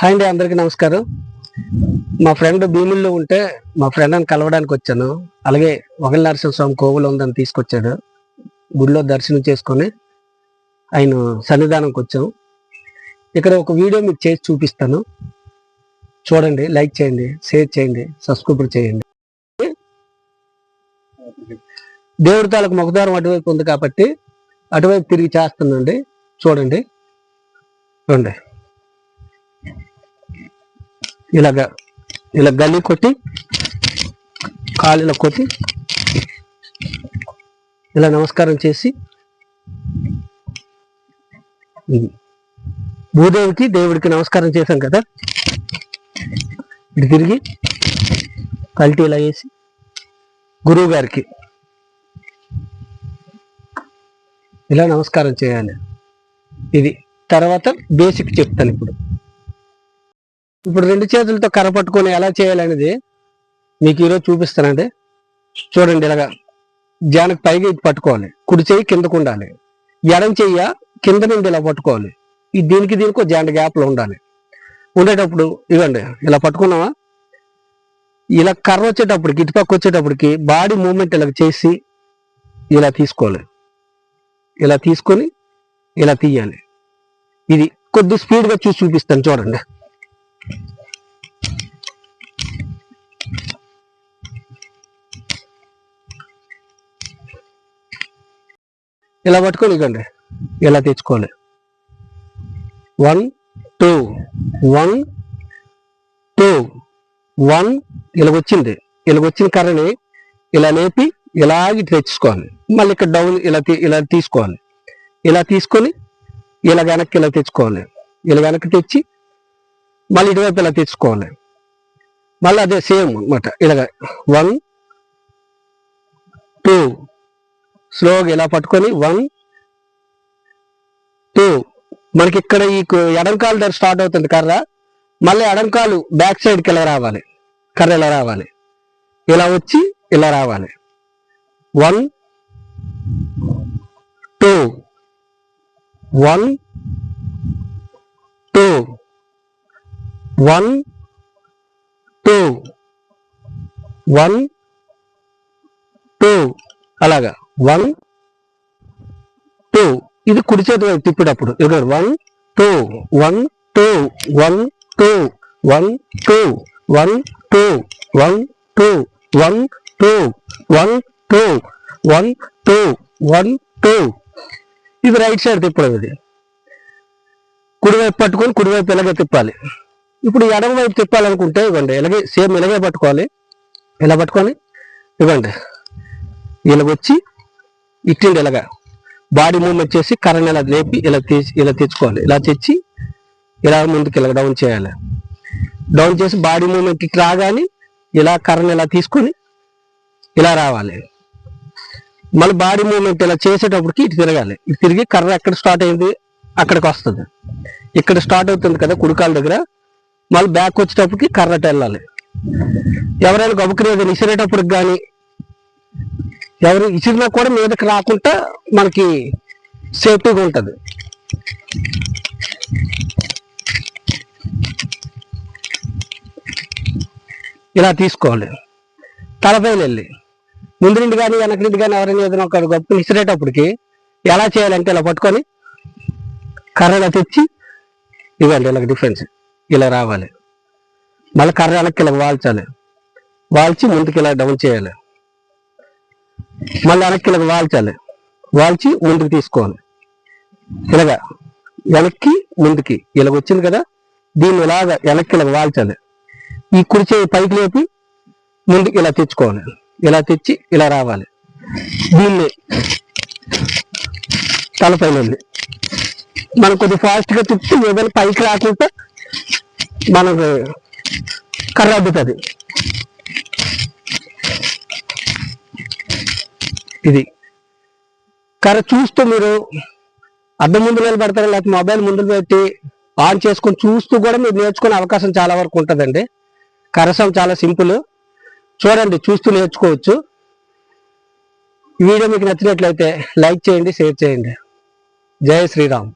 Hi అండి అందరికీ నమస్కారం. మా ఫ్రెండ్ భీముల్లో ఉంటే మా ఫ్రెండ్ని కలవడానికి వచ్చాను. అలాగే వగల నరసింహస్వామి కోవులు ఉందని తీసుకొచ్చాడు. గుడిలో దర్శనం చేసుకొని ఆయన సన్నిధానంకి వచ్చాం. ఇక్కడ ఒక వీడియో మీకు చేసి చూపిస్తాను. చూడండి లైక్ చేయండి షేర్ చేయండి సబ్స్క్రైబ్ చేయండి. దేవుడి తాలకు ముఖద్వారం అటువైపు ఉంది కాబట్టి అటువైపు తిరిగి చేస్తుందండి చూడండి. చూడండి ఇలాగ ఇలా గల్లి కొట్టి కాలులో కొట్టి ఇలా నమస్కారం చేసి ఇది. భూదేవికి దేవుడికి నమస్కారం చేశాం కదా? ఇటు తిరిగి కల్టీ ఇలా వేసి గురువు గారికి ఇలా నమస్కారం చేయాలి. ఇది తర్వాత బేసిక్ చెప్తాను ఇప్పుడు. ఇప్పుడు రెండు చేతులతో కర్ర పట్టుకొని ఎలా చేయాలనేది మీకు ఈరోజు చూపిస్తానండి చూడండి ఇలాగా. జానకి పైగా ఇది పట్టుకోవాలి. కుడి చేయి కిందకు ఉండాలి. ఎడం చెయ్య కింద నుండి ఇలా పట్టుకోవాలి. ఈ దీనికి దీనికి జాండ గ్యాప్లో ఉండాలి. ఉండేటప్పుడు ఇవ్వండి. ఇలా పట్టుకున్నావా? ఇలా కర్ర వచ్చేటప్పటికి ఇటుపక్క వచ్చేటప్పటికి బాడీ మూమెంట్ ఇలా చేసి ఇలా తీసుకోవాలి. ఇలా తీసుకొని ఇలా తీయాలి. ఇది కొద్ది స్పీడ్గా చూసి చూపిస్తాను చూడండి. ఇలా పట్టుకొని ఇలా తెచ్చుకోవాలి one two one two one ఇలాగొచ్చింది ఇలాగొచ్చిన కర్రని ఇలా లేపి ఇలాగి తెచ్చుకోవాలి మళ్ళీ ఇక్కడ డౌన్ ఇలా ఇలా తీసుకోవాలి ఇలా తీసుకొని ఇలా వెనక్కి ఇలా తెచ్చుకోవాలి ఇలా వెనక్కి తెచ్చి మళ్ళీ ఇటువైపు ఇలా తెచ్చుకోవాలి మళ్ళీ అదే సేమ్ అనమాట ఇలాగ. వన్ టూ స్లోగా ఇలా పట్టుకొని వన్ టూ. మనకి ఇక్కడ ఈ ఎడంకాలు దగ్గర స్టార్ట్ అవుతుంది కర్ర. మళ్ళీ ఎడంకాలు బ్యాక్ సైడ్కి ఇలా రావాలి. కర్ర ఇలా రావాలి. ఇలా వచ్చి ఇలా రావాలి. One two. One two. One two. One two. అలాగా. వన్ టూ ఇది కుడి చేతి వైపు తిప్పేటప్పుడు ఇక్కడ one two one two one two one two one two one two one two one two one two one two ఇది రైట్ సైడ్ తిప్పడం ఇది కుడివైపు పట్టుకొని కుడివైపు ఇలాగే తిప్పాలి ఇప్పుడు ఎడమ వైపు తిప్పాలనుకుంటే ఇవ్వండి ఇలాగే సేమ్ ఇలాగే పట్టుకోవాలి ఇలా పట్టుకొని ఇవ్వండి ఇలాగొచ్చి ఇట్టిండి ఇలాగా బాడీ మూమెంట్ చేసి కరెంట్ ఇలా లేపి ఇలా తీసి ఇలా తెచ్చుకోవాలి. ఇలా తెచ్చి ఇలా ముందుకు ఇలా డౌన్ చేయాలి. డౌన్ చేసి బాడీ మూమెంట్ ఇటు రాగానే ఇలా కరెంట్ ఇలా తీసుకొని ఇలా రావాలి. మళ్ళీ బాడీ మూమెంట్ ఇలా చేసేటప్పటికి ఇటు తిరగాలి. ఇటు తిరిగి కర్ర ఎక్కడ స్టార్ట్ అయింది? అక్కడికి వస్తుంది. ఇక్కడ స్టార్ట్ అవుతుంది కదా కుడికాల దగ్గర. మళ్ళీ బ్యాక్ వచ్చేటప్పటికి కర్రట వెళ్ళాలి. ఎవరైనా గబుకునేది ఇసిరేటప్పటికి కానీ ఎవరు ఇసిరినా కూడా మీదకి రాకుండా మనకి సేఫ్టీగా ఉంటుంది. ఇలా తీసుకోవాలి. తలపైన వెళ్ళి ముందు నుండి కానీ వెనక నుండి కానీ ఎవరైనా ఏదైనా ఒక గొప్ప ఇసిరేటప్పటికి ఎలా చేయాలంటే ఇలా పట్టుకొని కర్రలా తెచ్చి ఇవ్వండి ఇలా డిఫెన్స్. ఇలా రావాలి. మళ్ళీ కర్ర వెనక్కి ఇలా వాల్చాలి. వాల్చి ముందుకు ఇలా డౌన్ చేయాలి. మళ్ళీ వెనక్కి ఇలాగ వాల్చాలి. వాల్చి ముందుకు తీసుకోవాలి. ఇలాగా వెనక్కి ముందుకి ఇలాగ వచ్చింది కదా దీన్ని ఇలాగ వెనక్కి ఇలాగ వాల్చాలి. ఈ కుడిచేయి పైకి లేపి ముందుకు ఇలా తెచ్చుకోవాలి. ఇలా తెచ్చి ఇలా రావాలి. దీన్ని తలపైన ఉంది మనం కొద్దిగా ఫాస్ట్గా తిప్పి ఏదైనా పైకి రాకుండా మనకు కర్ర అద్దుతుంది. ఇది. కర్ర చూస్తూ మీరు అద్దం ముందు నిలబడతారు లేకపోతే మొబైల్ ముందు పెట్టి ఆన్ చేసుకొని చూస్తూ కూడా మీరు నేర్చుకునే అవకాశం చాలా వరకు ఉంటుందండి. కరసం చాలా సింపుల్. చూడండి చూస్తూ నేర్చుకోవచ్చు. ఈ వీడియో మీకు నచ్చినట్లయితే లైక్ చేయండి షేర్ చేయండి. జై శ్రీరామ్.